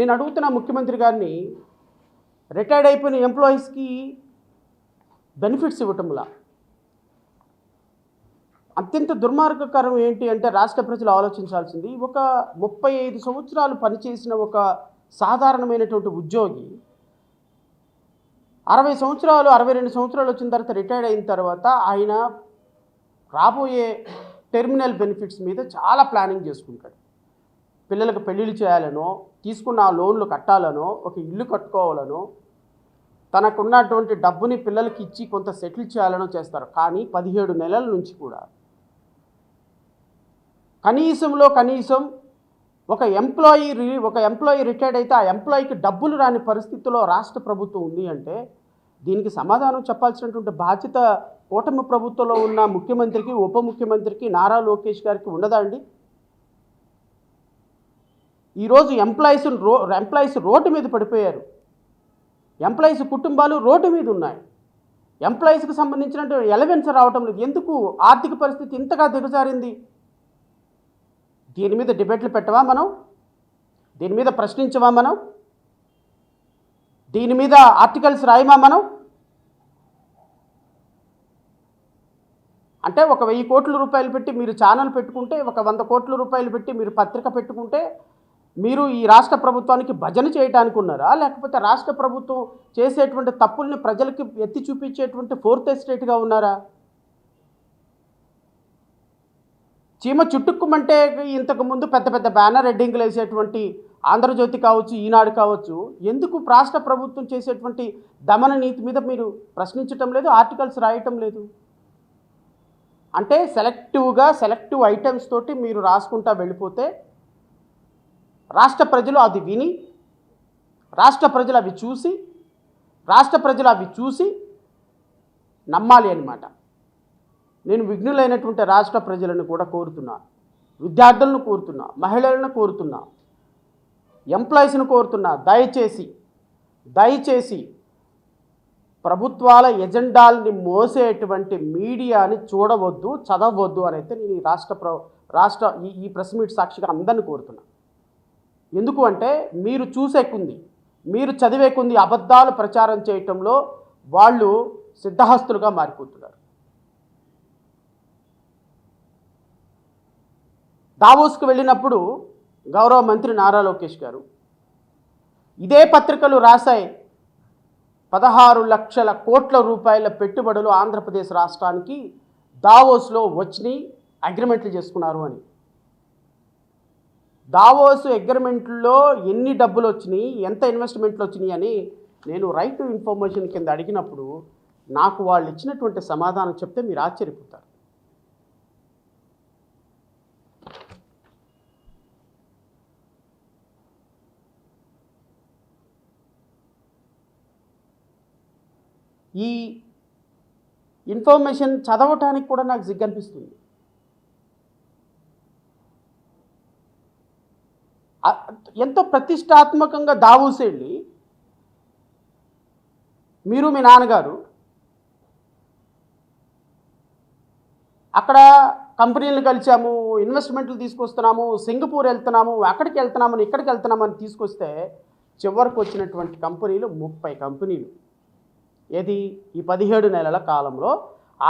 నేను అడుగుతున్న ముఖ్యమంత్రి గారిని రిటైర్డ్ అయిపోయిన ఎంప్లాయీస్కి బెనిఫిట్స్ ఇవ్వటంలా? అత్యంత దుర్మార్గకరం ఏంటి అంటే రాష్ట్ర ప్రజలు ఆలోచించాల్సింది ఒక ముప్పై ఐదు సంవత్సరాలు పనిచేసిన ఒక సాధారణమైనటువంటి ఉద్యోగి అరవై సంవత్సరాలు అరవై రెండు సంవత్సరాలు వచ్చిన తర్వాత రిటైర్డ్ అయిన తర్వాత ఆయన రాబోయే టెర్మినల్ బెనిఫిట్స్ మీద చాలా ప్లానింగ్ చేసుకుంటాడు. పిల్లలకు పెళ్ళిళ్ళు చేయాలనో తీసుకున్న ఆ లోన్లు కట్టాలనో ఒక ఇల్లు కట్టుకోవాలనో తనకున్నటువంటి డబ్బుని పిల్లలకి ఇచ్చి కొంత సెటిల్ చేయాలనో చేస్తారు. కానీ పదిహేడు నెలల నుంచి కూడా. కనీసంలో కనీసం ఒక ఎంప్లాయీ రి ఒక ఎంప్లాయీ రిటైర్డ్ అయితే ఆ ఎంప్లాయీకి డబ్బులు రాని పరిస్థితిలో రాష్ట్ర ప్రభుత్వం ఉంది అంటే దీనికి సమాధానం చెప్పాల్సినటువంటి బాధ్యత కూటమి ప్రభుత్వంలో ఉన్న ముఖ్యమంత్రికి ఉప ముఖ్యమంత్రికి నారా లోకేష్ గారికి ఉండదా అండి? ఈరోజు ఎంప్లాయీస్ రో ఎంప్లాయీస్ రోడ్డు మీద పడిపోయారు. ఎంప్లాయీస్ కుటుంబాలు రోడ్డు మీద ఉన్నాయి. ఎంప్లాయీస్కి సంబంధించిన ఎలవెన్స్ రావటం లేదు. ఎందుకు? ఆర్థిక పరిస్థితి ఇంతగా దిగజారింది. దీని మీద డిబేట్లు పెట్టవా మనం? దీని మీద ప్రశ్నించవా మనం? దీని మీద ఆర్టికల్స్ రాయమా మనం? అంటే ఒక వెయ్యి కోట్ల రూపాయలు పెట్టి మీరు ఛానల్ పెట్టుకుంటే ఒక వంద కోట్ల రూపాయలు పెట్టి మీరు పత్రిక పెట్టుకుంటే మీరు ఈ రాష్ట్ర ప్రభుత్వానికి భజన చేయడానికి ఉన్నారా? లేకపోతే రాష్ట్ర ప్రభుత్వం చేసేటువంటి తప్పుల్ని ప్రజలకి ఎత్తి చూపించేటువంటి ఫోర్త్ ఎస్టేట్గా ఉన్నారా? చీమ చుట్టుక్కుమంటే ఇంతకుముందు పెద్ద పెద్ద బ్యానర్ హెడ్డింగ్లు వేసేటువంటి ఆంధ్రజ్యోతి కావచ్చు ఈనాడు కావచ్చు ఎందుకు రాష్ట్ర ప్రభుత్వం చేసేటువంటి దమన నీతి మీద మీరు ప్రశ్నించటం లేదు ఆర్టికల్స్ రాయటం లేదు? అంటే సెలెక్టివ్గా సెలెక్టివ్ ఐటమ్స్ తోటి మీరు రాసుకుంటా వెళ్ళిపోతే రాష్ట్ర ప్రజలు అది విని రాష్ట్ర ప్రజలు అవి చూసి రాష్ట్ర ప్రజలు అవి చూసి నమ్మాలి అన్నమాట. నేను విఘ్నులైనటువంటి రాష్ట్ర ప్రజలను కూడా కోరుతున్నా. విద్యార్థులను కోరుతున్నా. మహిళలను కోరుతున్నా. ఎంప్లాయీస్ను కోరుతున్నా. దయచేసి దయచేసి ప్రభుత్వాల ఎజెండాల్ని మోసేటువంటి మీడియాని చూడవద్దు చదవద్దు అని అయితే నేను ఈ రాష్ట్ర ప్ర రాష్ట్ర ఈ ఈ ప్రెస్ మీట్ సాక్షిగా అందరిని కోరుతున్నా. ఎందుకు అంటే మీరు చూసే కుంది మీరు చదివే కొంది అబద్ధాలు ప్రచారం చేయటంలో వాళ్ళు సిద్ధహస్తులుగా మారిపోతున్నారు. దావోస్కి వెళ్ళినప్పుడు గౌరవ మంత్రి నారా లోకేష్ గారు ఇదే పత్రికలు రాశాయి. పదహారు లక్షల కోట్ల రూపాయల పెట్టుబడులు ఆంధ్రప్రదేశ్ రాష్ట్రానికి దావోస్లో వచ్చినాయి అగ్రిమెంట్లు చేసుకున్నారు అని. దావోస్ అగ్రిమెంట్లో ఎన్ని డబ్బులు వచ్చినాయి ఎంత ఇన్వెస్ట్మెంట్లు వచ్చినాయి అని నేను రైట్ టు ఇన్ఫర్మేషన్ కింద అడిగినప్పుడు నాకు వాళ్ళు ఇచ్చినటువంటి సమాధానం చెప్తే మీరు ఆశ్చర్యపోతారు. ఈ ఇన్ఫర్మేషన్ చదవటానికి కూడా నాకు సిగ్గనిపిస్తుంది ఆ- ఎంతో ప్రతిష్టాత్మకంగా దావూస్ వెళ్ళి మీరు మీ నాన్నగారు అక్కడ కంపెనీలు కలిసాము ఇన్వెస్ట్మెంట్లు తీసుకొస్తున్నాము సింగపూర్ వెళ్తున్నాము అక్కడికి వెళ్తున్నామని ఇక్కడికి వెళ్తున్నామని తీసుకొస్తే చివరికి వచ్చినటువంటి కంపెనీలు ముప్పై కంపెనీలు. ఏది? ఈ పదిహేడు నెలల కాలంలో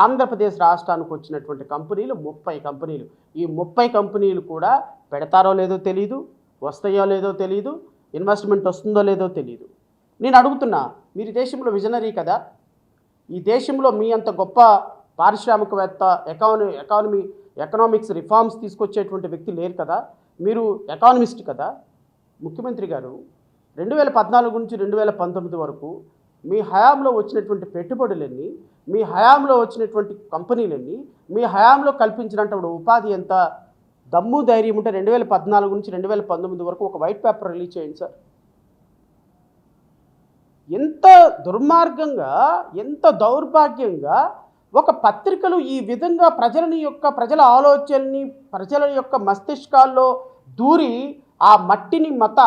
ఆంధ్రప్రదేశ్ రాష్ట్రానికి వచ్చినటువంటి కంపెనీలు ముప్పై కంపెనీలు. ఈ ముప్పై కంపెనీలు కూడా పెడతారో లేదో తెలియదు వస్తాయో లేదో తెలియదు ఇన్వెస్ట్మెంట్ వస్తుందో లేదో తెలియదు నేను అడుగుతున్నా మీరు దేశంలో విజనరీ కదా? ఈ దేశంలో మీ అంత గొప్ప పారిశ్రామికవేత్త ఎకానమీ ఎకానమీ ఎకనామిక్స్ రిఫార్మ్స్ తీసుకొచ్చేటువంటి వ్యక్తి లేరు కదా? మీరు ఎకానమిస్ట్ కదా? ముఖ్యమంత్రి గారు రెండు వేల పద్నాలుగు నుంచి రెండు వేల పంతొమ్మిది వరకు మీ హయాంలో వచ్చినటువంటి పెట్టుబడులన్నీ మీ హయాంలో వచ్చినటువంటి కంపెనీలన్నీ మీ హయాంలో కల్పించినటువంటి ఉపాధి ఎంత? దమ్ము ధైర్యం ఉంటే రెండు వేల పద్నాలుగు నుంచి రెండు వేల పంతొమ్మిది వరకు ఒక వైట్ పేపర్ రిలీజ్ చేయండి సార్. ఎంత దుర్మార్గంగా ఎంత దౌర్భాగ్యంగా ఒక పత్రికలు ఈ విధంగా ప్రజలని యొక్క ప్రజల ఆలోచనని ప్రజల యొక్క మస్తిష్కాల్లో దూరి ఆ మట్టిని మత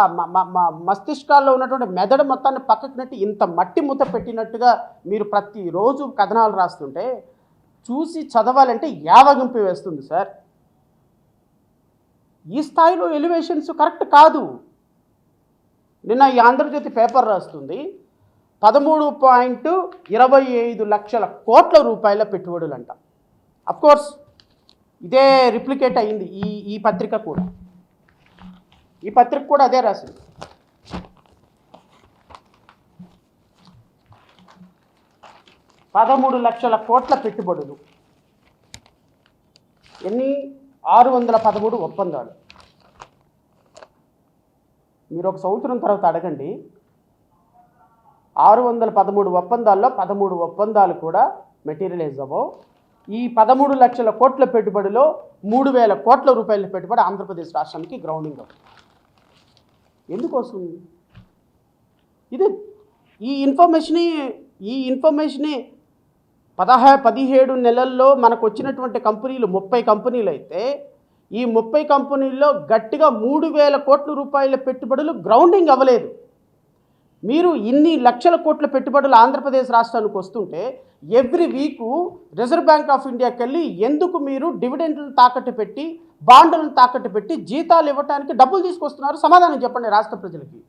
మస్తిష్కాల్లో ఉన్నటువంటి మెదడు మొత్తాన్ని పక్కకు నెట్టి ఇంత మట్టి ముత పెట్టినట్టుగా మీరు ప్రతిరోజు కథనాలు రాస్తుంటే చూసి చదవాలంటే యావగింపు వేస్తుంది సార్. ఈ స్థాయిలో ఎలివేషన్స్ కరెక్ట్ కాదు. నిన్న ఈ ఆంధ్రజ్యోతి పేపర్ రాస్తుంది. పదమూడు పాయింట్ ఇరవై ఐదు లక్షల కోట్ల రూపాయల పెట్టుబడులంట. కోర్స్ ఇదే రిప్లికేట్ అయింది ఈ ఈ పత్రిక కూడా. ఈ పత్రిక కూడా అదే రాసింది. పదమూడు లక్షల కోట్ల పెట్టుబడులు. ఎన్ని? ఆరు వందల పదమూడు ఒప్పందాలు. మీరు ఒక సంవత్సరం తర్వాత అడగండి. ఆరు వందల పదమూడు ఒప్పందాల్లో పదమూడు ఒప్పందాలు కూడా మెటీరియలైజ్ అవ్వవు. ఈ పదమూడు లక్షల కోట్ల పెట్టుబడిలో మూడు వేల కోట్ల రూపాయల పెట్టుబడి ఆంధ్రప్రదేశ్ రాష్ట్రానికి గ్రౌండింగ్ అవుతుంది ఎందుకోసం? ఇది ఈ ఇన్ఫర్మేషన్ని ఈ ఇన్ఫర్మేషన్ని పదహ పదిహేడు నెలల్లో మనకు వచ్చినటువంటి కంపెనీలు ముప్పై కంపెనీలు అయితే ఈ ముప్పై కంపెనీల్లో గట్టిగా మూడు వేల కోట్ల రూపాయల పెట్టుబడులు గ్రౌండింగ్ అవ్వలేదు. మీరు ఇన్ని లక్షల కోట్ల పెట్టుబడులు ఆంధ్రప్రదేశ్ రాష్ట్రానికి వస్తుంటే every week reserve bank of ఇండియాకి వెళ్ళి ఎందుకు మీరు డివిడెండ్లను తాకట్టు పెట్టి బాండ్లను తాకట్టు పెట్టి జీతాలు ఇవ్వడానికి డబ్బులు తీసుకొస్తున్నారు? సమాధానం చెప్పండి రాష్ట్ర ప్రజలకి.